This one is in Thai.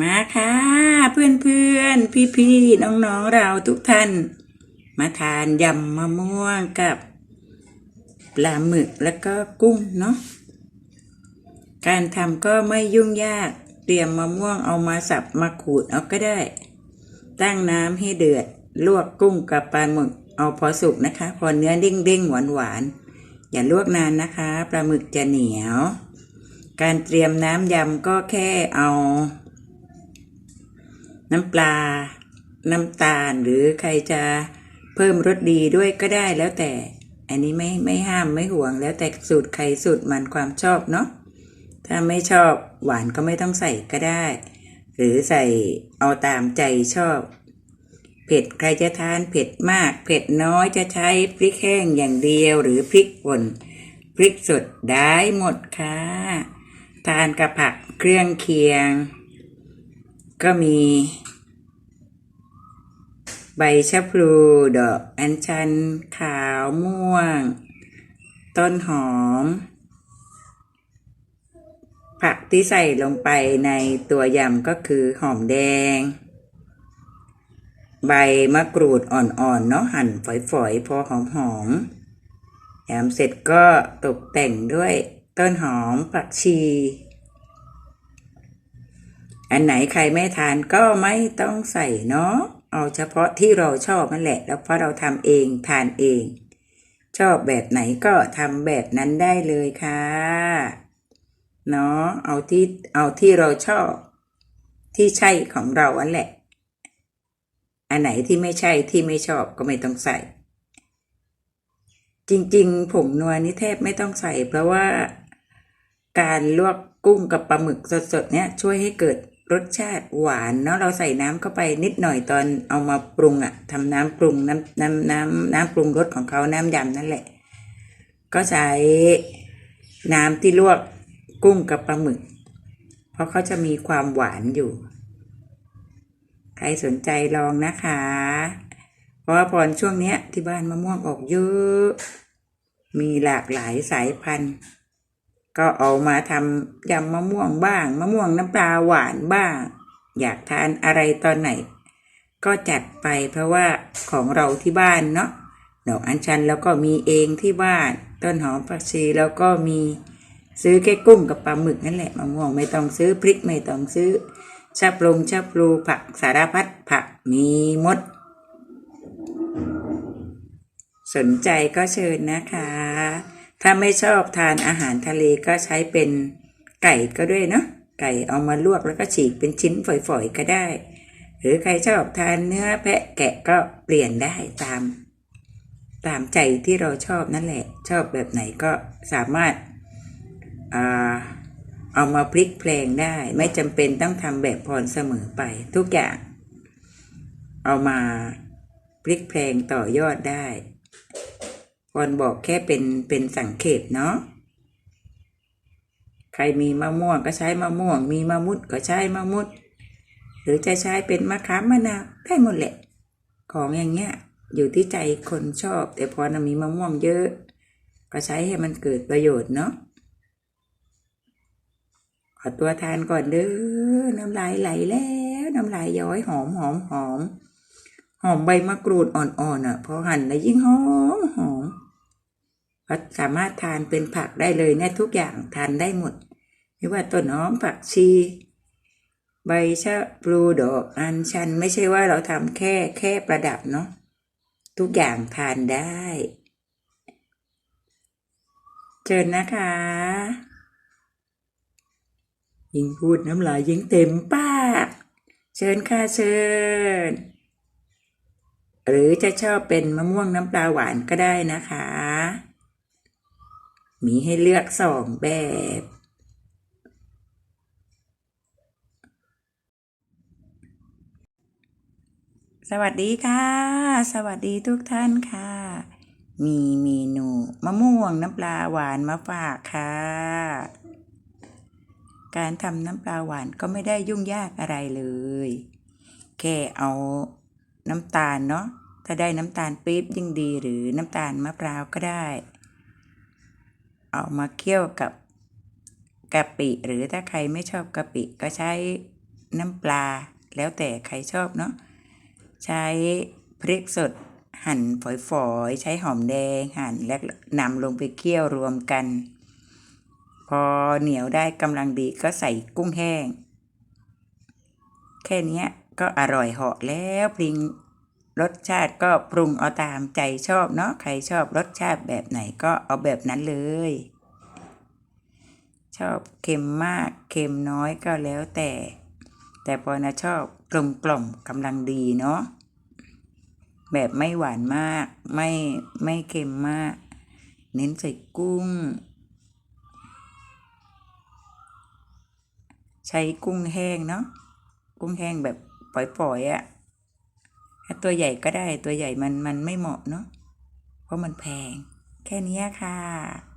มาค่ะ เพื่อนเพื่อนพี่พี่ๆน้องๆเราทุกท่าน มาทานยำมะม่วงกับปลาหมึกแล้วก็กุ้งเนาะการทำก็ไม่ยุ่งยาก เตรียมมะม่วงเอามาสับมาขูดเอาก็ได้ ตั้งน้ำให้เดือด ลวกกุ้งกับปลาหมึกเอาพอสุกนะคะ พอเนื้อเด้งๆหวานๆอย่าลวกนานนะคะ ปลาหมึกจะเหนียว การเตรียมน้ำยำก็แค่เอา น้ำปลา น้ำตาลหรือใครจะเพิ่มรสดีด้วยก็ได้แล้วแต่ อันนี้ไม่ไม่ห้ามไม่ห่วงแล้วแต่สูตรใครสูตรมันความชอบเนาะถ้าไม่ชอบหวานก็ไม่ต้องใส่ก็ได้ หรือใส่เอาตามใจชอบ เผ็ดใครจะทานเผ็ดมาก เผ็ดน้อยจะใช้พริกแห้งอย่างเดียว หรือพริกป่นพริกสดได้หมดค่ะ ทานกับผักเครื่องเคียง ก็มี ใบชะพลูดอกอัญชัน ขาวม่วง ต้นหอม ผักที่ใส่ลงไปในตัวยำก็คือหอมแดง ใบมะกรูดอ่อนๆเนาะหั่นฝอยๆ พอหอมๆยำเสร็จก็ตกแต่งด้วยต้นหอมผักชี อันไหนใครไม่ทานก็ไม่ต้องใส่เนาะเอาเฉพาะที่เราชอบนั่นแหละ แล้วเพราะเราทำเองทานเอง ชอบแบบไหนก็ทำแบบนั้นได้เลยค่ะเนาะเอาที่เอาที่เราชอบ ที่ใช่ของเราอันแหละ อันไหนที่ไม่ใช่ที่ไม่ชอบก็ไม่ต้องใส่ จริงๆ ผงนัวนี่แทบไม่ต้องใส่ เพราะว่าการลวกกุ้งกับปลาหมึกสดๆ เนี่ยช่วยให้เกิด รสชาติหวานเนาะเราใส่น้ำเข้าไปนิดหน่อยตอนเอามาปรุงอะ่ะทำน้ำปรุงน้ำน้ำน้ำน้ำปรุงรสของเขาน้ำยำนั่นแหละ ก็ใช้น้ำที่ลวกกุ้งกับปลาหมึก เพราะเขาจะมีความหวานอยู่ ใครสนใจลองนะคะ เพราะว่าพรช่วงเนี้ยที่บ้านมะม่วงออกเยอะ มีหลากหลายสายพันธุ์ ก็เอามาทำยำมะม่วงบ้าง มะม่วงน้ำปลาหวานบ้าง อยากทานอะไรตอนไหน ก็จัดไปเพราะว่าของเราที่บ้านเนาะดอกอัญชันแล้วก็มีเองที่บ้าน ต้นหอมผักชีแล้วก็มีซื้อแค่กุ้งกับปลาหมึกนั่นแหละมะม่วงไม่ต้องซื้อพริกไม่ต้องซื้อชะปรุงชะปลูผักสารพัดผักมีหมด สนใจก็เชิญนะคะ ถ้าไม่ชอบทานอาหารทะเลก็ใช้เป็นไก่ก็ด้วยเนาะไก่เอามาลวกแล้วก็ฉีกเป็นชิ้นฝอยๆก็ได้ หรือใครชอบทานเนื้อแพะแกะก็เปลี่ยนได้ตาม ตามใจที่เราชอบนั่นแหละ ชอบแบบไหนก็สามารถอ่าเอามาพลิกแพลงได้ ไม่จำเป็นต้องทำแบบพรเสมอไป ทุกอย่าง เอามาพลิกแพลงต่อยอดได้ พรบอกแค่เป็นเป็นสังเขปเนาะใครมีมะม่วงก็ใช้มะม่วง มีมะมุดก็ใช้มะมุด หรือจะใช้เป็นมะขามมะนาวได้หมดแหละ ของอย่างเงี้ยอยู่ที่ใจคนชอบ แต่พอนะมีมะม่วงเยอะ ก็ใช้ให้มันเกิดประโยชน์เนาะขอตัวทานก่อนเด้อน้ำลายไหลแล้วน้ำลายย้อยหอมหอมหอมหอมใบมะกรูดอ่อนๆอะ พอหั่นแล้วยิ่งหอมหอม ก็สามารถทานเป็นผักได้เลยเนี่ยทุกอย่างทานได้หมด ไม่ว่าต้นหอมผักชี ใบชะพลูดอกอัญชันไม่ใช่ว่าเราทำแค่แค่ประดับเนาะทุกอย่างทานได้เชิญนะคะยิ่งพูดน้ำลายยิ่งเต็มปากเชิญค่ะเชิญ หรือจะชอบเป็นมะม่วงน้ำปลาหวานก็ได้นะคะ มีให้เลือกสองแบบ สวัสดีค่ะ สวัสดีทุกท่านค่ะ มีเมนูมะม่วงน้ำปลาหวานมาฝากค่ะ การทำน้ำปลาหวานก็ไม่ได้ยุ่งยากอะไรเลย แค่เอาน้ำตาลเนาะถ้าได้น้ำตาลปี๊บยิ่งดีหรือน้ำตาลมะพร้าวก็ได้ เอามาเคี่ยวกับกะปิหรือถ้าใครไม่ชอบกะปิก็ใช้น้ำปลา แล้วแต่ใครชอบเนาะใช้พริกสดหั่นฝอยๆ ใช้หอมแดงหั่นแล้วนำลงไปเคี่ยวรวมกัน พอเหนียวได้กำลังดีก็ใส่กุ้งแห้ง แค่นี้ก็อร่อยเหาะแล้วปริง รสชาติก็ปรุงเอาตามใจชอบเนาะใครชอบรสชาติแบบไหนก็เอาแบบนั้นเลย ชอบเค็มมากเค็มน้อยก็แล้วแต่ แต่ปอนะชอบกลมกล่อมกำลังดีเนาะแบบไม่หวานมากไม่ไม่เค็มมาก เน้นใส่กุ้ง ใช้กุ้งแห้งเนาะกุ้งแห้งแบบปล่อยๆอะ่ะ ตัวใหญ่ก็ได้ตัวใหญ่มันมันไม่เหมาะเนาะเพราะมันแพง แค่นี้ค่ะ